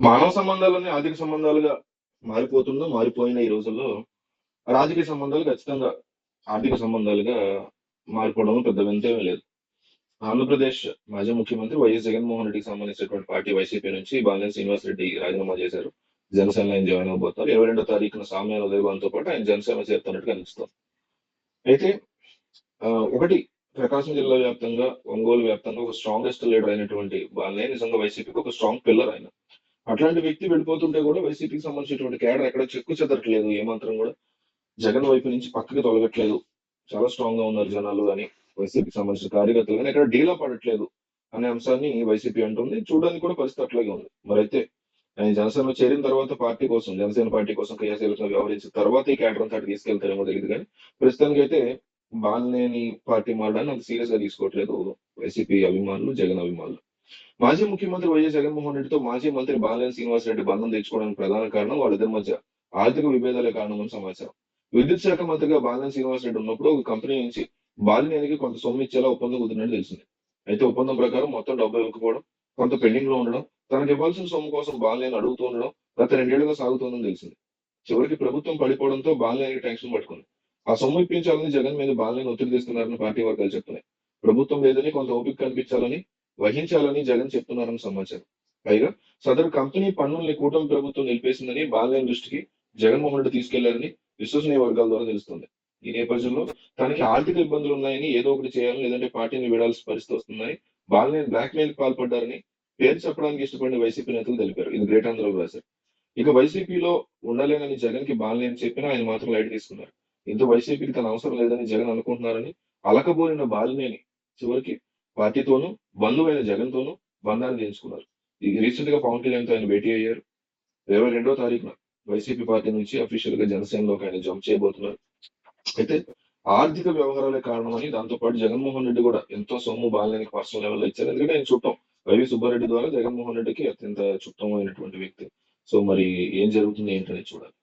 మానవ సంబంధాలని ఆర్థిక సంబంధాలుగా మారిపోతుందో మారిపోయిన ఈ రోజుల్లో రాజకీయ సంబంధాలు ఖచ్చితంగా ఆర్థిక సంబంధాలుగా మారిపోవడం పెద్ద వింతేమీ లేదు. ఆంధ్రప్రదేశ్ మాజీ ముఖ్యమంత్రి వైఎస్ జగన్మోహన్ రెడ్డికి సంబంధించినటువంటి పార్టీ వైసీపీ నుంచి బాలినేని శ్రీనివాస్ రెడ్డి రాజీనామా చేశారు. జనసేన ఆయన జాయిన్ అవబోతున్నారు. ఇరవై రెండో తారీఖున సామ్యాల ఉదయభావంతో పాటు ఆయన జనసేన చేరుతున్నట్టు కనిపిస్తుంది అయితే ఒకటి ప్రకాశం జిల్లా వ్యాప్తంగా ఒంగోలు వ్యాప్తంగా ఒక స్ట్రాంగెస్ట్ లీడర్ అయినటువంటి బాలినేని నిజంగా వైసీపీకి ఒక స్ట్రాంగ్ పిల్లర్ ఆయన. అట్లాంటి వ్యక్తి వెళ్ళిపోతుంటే కూడా వైసీపీకి సంబంధించినటువంటి కేడర్ ఎక్కడ చెక్కు చెదరట్లేదు ఏమాత్రం కూడా జగన్ వైపు నుంచి పక్కకి తొలగట్లేదు. చాలా స్ట్రాంగ్గా ఉన్నారు జనాలు కానీ వైసీపీకి సంబంధించిన కార్యకర్తలు కానీ ఎక్కడ డీలా పడట్లేదు అనే అంశాన్ని వైసీపీ అంటుంది. చూడడానికి కూడా పరిస్థితి అట్లాగే ఉంది. మరైతే ఆయన జనసేనలో చేరిన తర్వాత పార్టీ కోసం జనసేన పార్టీ కోసం క్రియాశీలకంగా వ్యవహరించిన తర్వాత ఈ కేడర్ అంతా తీసుకెళ్తారేమో తెలియదు కానీ ప్రస్తుతానికి అయితే బాలనేని పార్టీ మారడాన్ని అంత సీరియస్గా తీసుకోవట్లేదు. వైసీపీ అభిమానులు జగన్ అభిమానులు. మాజీ ముఖ్యమంత్రి వైఎస్ జగన్మోహన్ రెడ్డితో మాజీ మంత్రి బాలినేని శ్రీనివాస్ రెడ్డి బంధం తెచ్చుకోవడానికి ప్రధాన కారణం వాళ్ళిద్దరి మధ్య ఆర్థిక విభేదాలే కారణమని సమాచారం. విద్యుత్ శాఖ మంత్రిగా బాలినేని శ్రీనివాస్ రెడ్డి ఉన్నప్పుడు ఒక కంపెనీ నుంచి బాలినేనికి కొంత సొమ్ము ఇచ్చేలా ఒప్పందం కుదిరినట్టు తెలిసింది. అయితే ఒప్పందం ప్రకారం మొత్తం డబ్బు ఇవ్వకపోవడం కొంత పెండింగ్లో ఉండడం తనకు ఇవ్వాల్సిన సొమ్ము కోసం బాలినేని అడుగుతూ ఉండడం గత రెండేళ్ళుగా సాగుతోందని తెలిసింది. చివరికి ప్రభుత్వం పడిపోవడంతో బాలినేనికి టెన్షన్ పట్టుకుంది. ఆ సొమ్ము ఇప్పించాలని జగన్ మీద బాలినేని ఒత్తిడి తెస్తున్నారని పార్టీ వర్గాలు చెప్తున్నాయి. ప్రభుత్వం లేదని కొంత ఓపిక కనిపించాలని వహించాలని జగన్ చెప్తున్నారని సమాచారం. పైగా సదరు కంపెనీ పన్నుల్ని కూటమి ప్రభుత్వం నిలిపేసిందని బాలయ్య దృష్టికి జగన్మోహన్ రెడ్డి తీసుకెళ్ళారని విశ్వసనీయ వర్గాల ద్వారా తెలుస్తుంది. ఈ నేపథ్యంలో తనకి ఆర్థిక ఇబ్బందులు ఉన్నాయని ఏదో ఒకటి చేయాలని లేదంటే పార్టీని వీడాల్సిన పరిస్థితి వస్తుందని బాలయ్య బ్లాక్ మెయిల్ పాల్పడ్డారని పేరు చెప్పడానికి ఇష్టపడిన వైసీపీ నేతలు తెలిపారు. ఇది గ్రేట్ ఆంధ్రలో రాశారు ఇక వైసీపీలో ఉండలేనని జగన్కి బాలయ్య చెప్పినా ఆయన మాత్రం లైట్ తీసుకున్నారు. ఇంత వైసీపీకి తన అవసరం లేదని జగన్ అనుకుంటున్నారని అలకబోలిన బాలినేని చివరికి పార్టీతోనూ బంధువైన జగన్ తోనూ బంధాన్ని చేయించుకున్నారు. ఇది రీసెంట్గా పవన్ కళ్యాణ్తో ఆయన భేటీ అయ్యారు. ఇరవై రెండో తారీఖున వైసీపీ పార్టీ నుంచి అఫీషియల్గా జనసేనలోకి ఆయన జంప్ చేయబోతున్నారు. అయితే ఆర్థిక వ్యవహారాలే కారణమని దాంతో పాటు జగన్మోహన్ రెడ్డి కూడా ఎంతో సొమ్ము బాలినేనికి పర్సనల్ లెవెల్ ఇచ్చారు. ఎందుకంటే ఆయన చుట్టం వైవి సుబ్బారెడ్డి ద్వారా జగన్మోహన్ రెడ్డికి అత్యంత చుట్టమైనటువంటి వ్యక్తి. సో మరి ఏం జరుగుతుంది ఏంటనేది చూడాలి.